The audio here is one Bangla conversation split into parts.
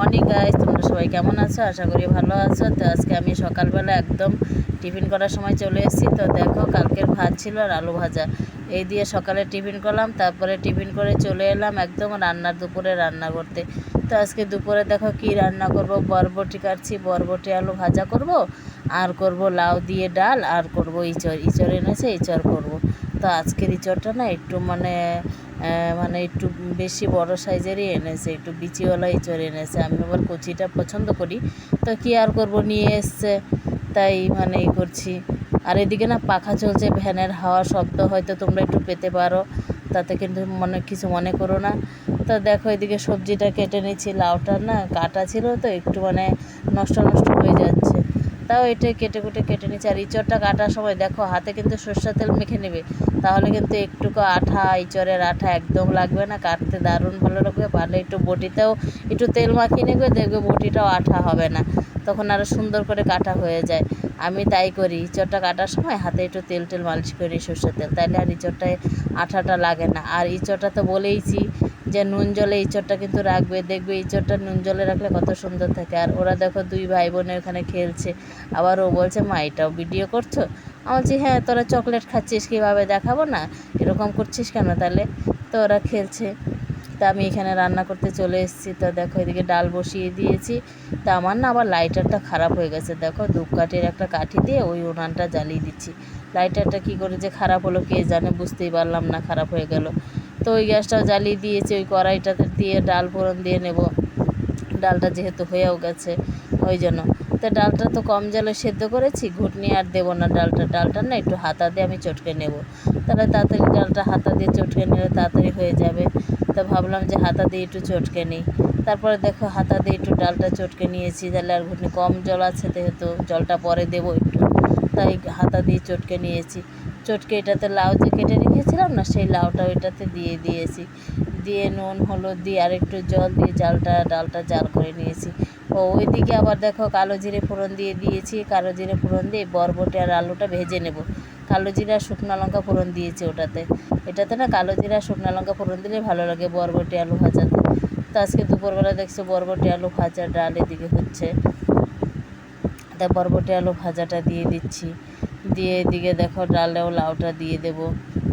মর্নিং গাইস তোমরা সবাই কেমন আছো? আশা করি ভালো আছো। তো আজকে আমি সকালবেলা একদম টিফিন করার সময় চলে এসেছি। তো দেখো, কালকের ভাত ছিল আর আলু ভাজা। এই দিয়ে সকালে টিফিন করলাম, তারপরে টিফিন করে চলে এলাম একদম রান্নার দুপুরে রান্না করতে। তো আজকে দুপুরে দেখো কি রান্না করব? বরবটি কাটছি। বরবটি আলু ভাজা করব, আর করব লাউ দিয়ে ডাল, আর করব ইঁচড়। ইঁচড় এনেছে, ইঁচড় করব। তো আজকের ইঁচড়টা না একটু মানে মানে একটু বেশি বড় সাইজেরই এনেছে, একটু বিচিওয়ালা ইঁচড় এনেছে। আমি আবার কচিটা পছন্দ করি। তো কি আর করব, নিয়ে এসছে। তাই মানে ই করছি। আর এদিকে না পাখা চলছে, ভ্যানের হাওয়া শব্দ হয়তো তোমরা একটু পেতে পারো। তাতে কিন্তু মনে, কিছু মনে করো না। তো দেখো এদিকে সবজিটা কেটে নিচ্ছি। লাউটা না কাটা ছিল তো, একটু মানে নষ্ট নষ্ট হয়ে যাচ্ছে। তাও এটা কেটে কুটে কেটে নিচ্ছি। আর ইঁচড়টা কাটার সময় দেখো, হাতে কিন্তু সর্ষের তেল মেখে নেবে। তাহলে কিন্তু একটুকু আঠা, ইঁচড়ের আঠা একদম লাগবে না। কাটতে দারুণ ভালো লাগবে। পারলে একটু বটিতেও একটু তেল মাখিয়ে নেবে, দেখবে বটিটাও আঠা হবে না। তখন আরও সুন্দর করে কাটা হয়ে যায়। আমি তাই করি, ইঁচড়টা কাটার সময় হাতে একটু তেল টেল মালিশ করি সর্ষের তেল। তাইলে আর ইঁচড়টায় আঠাটা লাগে না। আর ইঁচড়টা তো বলেইছি যে নুন জলে ইঁচড়টা কিন্তু রাখবে, দেখবে ইঁচড়টা নুন জলে রাখলে কত সুন্দর থাকে। আর ওরা দেখো দুই ভাই বোনের ওখানে খেলছে। আবার ও বলছে, মা, এটাও ভিডিও করছ? আমি বলছি হ্যাঁ তোরা চকলেট খাচ্ছিস, কীভাবে দেখাবো না? এরকম করছিস কেন তাহলে? তো ওরা খেলছে। তা আমি এখানে রান্না করতে চলে এসেছি। তো দেখো, এদিকে ডাল বসিয়ে দিয়েছি। তা আমার না আবার লাইটারটা খারাপ হয়ে গেছে। দেখো ধূপকাঠির একটা কাঠি দিয়ে ওই উনানটা জ্বালিয়ে দিচ্ছি। লাইটারটা কী করে যে খারাপ হলো কে জানে, বুঝতেই পারলাম না, খারাপ হয়ে গেল। তো ওই গ্যাসটাও জ্বালিয়ে দিয়েছি, ওই কড়াইটাতে দিয়ে ডাল ফোড়ন দিয়ে নেব। ডালটা যেহেতু হয়েও গেছে, ওই জন্য। তো ডালটা তো কম জলে সেদ্ধ করেছি, ঘুটনি আর দেবো না ডালটা। ডালটা না একটু হাতা দিয়ে আমি চটকে নেব। তাহলে তাড়াতাড়ি ডালটা হাতা দিয়ে চটকে নিলে তাড়াতাড়ি হয়ে যাবে। তো ভাবলাম যে হাতা দিয়ে একটু চটকে নিই। তারপরে দেখো হাতা দিয়ে একটু ডালটা চটকে নিয়েছি, তাহলে আর ঘুটনি কম জল আছে, যেহেতু জলটা পরে দেবো একটু। তাই হাতা দিয়ে চটকে নিয়েছি। চটকে এটাতে লাউ যে কেটে রেখেছিলাম না, সেই লাউটা ওইটাতে দিয়ে দিয়েছি। দিয়ে নুন, হলুদ দিয়ে আর একটু জল দিয়ে জালটা, ডালটা জাল করে নিয়েছি। ও ওইদিকে আবার দেখো কালো জিরে ফোড়ন দিয়ে দিয়েছি। কালো জিরে ফোড়ন দিয়ে বরবটি আর আলুটা ভেজে নেব। কালো জিরা শুকনো লঙ্কা ফোড়ন দিয়েছি ওটাতে। এটাতে না কালো জিরা শুকনো লঙ্কা ফোড়ন দিলে ভালো লাগে বরবটি আলু ভাজাতে তো আজকে দুপুরবেলা দেখছ বরবটি আলু ভাজা, ডাল এদিকে হচ্ছে। তা বরবটি আলু ভাজাটা দিয়ে দিচ্ছি। দিয়ে এদিকে দেখো ডালেও লাউটা দিয়ে দেবো।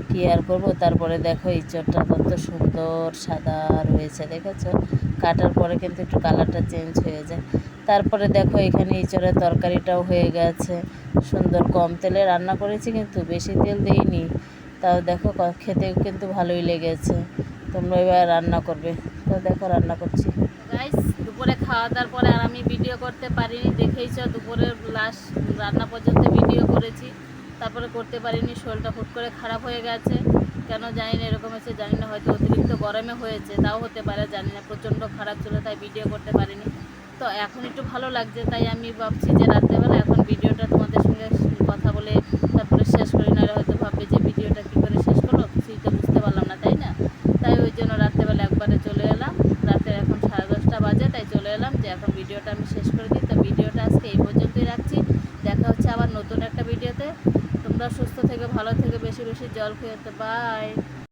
কী আর করব? তারপরে দেখো ইঁচড়টা কত সুন্দর সাদা রয়েছে, দেখেছ? কাটার পরে কিন্তু একটু কালারটা চেঞ্জ হয়ে যায়। তারপরে দেখো এখানে ইঁচড়ের তরকারিটাও হয়ে গেছে। সুন্দর কম তেলে রান্না করেছি কিন্তু বেশি তেল দিইনি। তাও দেখো খেতেও কিন্তু ভালোই লেগেছে। তোমরা এবার রান্না করবে। তো দেখো রান্না করছি। গাইস খাওয়া দাওয়ার পরে আর আমি ভিডিও করতে পারিনি, দেখেই চো, দুপুরের লাস্ট রান্না পর্যন্ত ভিডিও করেছি। তারপরে করতে পারিনি, শরীরটা হুট করে খারাপ হয়ে গেছে। কেন জানি না এরকম হয়েছে জানি না হয়তো অতিরিক্ত গরমে হয়েছে, তাও হতে পারে জানি না প্রচণ্ড খারাপ ছিল, তাই ভিডিও করতে পারিনি। তো এখন একটু ভালো লাগছে, তাই আমি ভাবছি যে রাত্রেবেলা এখন ভিডিওটা তোমাদের সঙ্গে কথা বলে তারপরে শেষ করি না হয়তো ভাববে যে ভিডিওটা কী করে শেষ করল কিছুই তো বুঝতে পারলাম না তাই না তাই ওই জন্য রাত্রেবেলা একবারে চলে এলাম রাতে এখন সাড়ে দশটা বাজে তাই চলে এলাম যে এখন ভিডিওটা আমি শেষ করে দিই তো ভিডিওটা আজকে এই পর্যন্তই রাখছি দেখা হচ্ছে আবার নতুন একটা ভিডিওতে। তোমরা সুস্থ থেকে, ভালো থেকে, বেশি বেশি জল খেয়ে বাই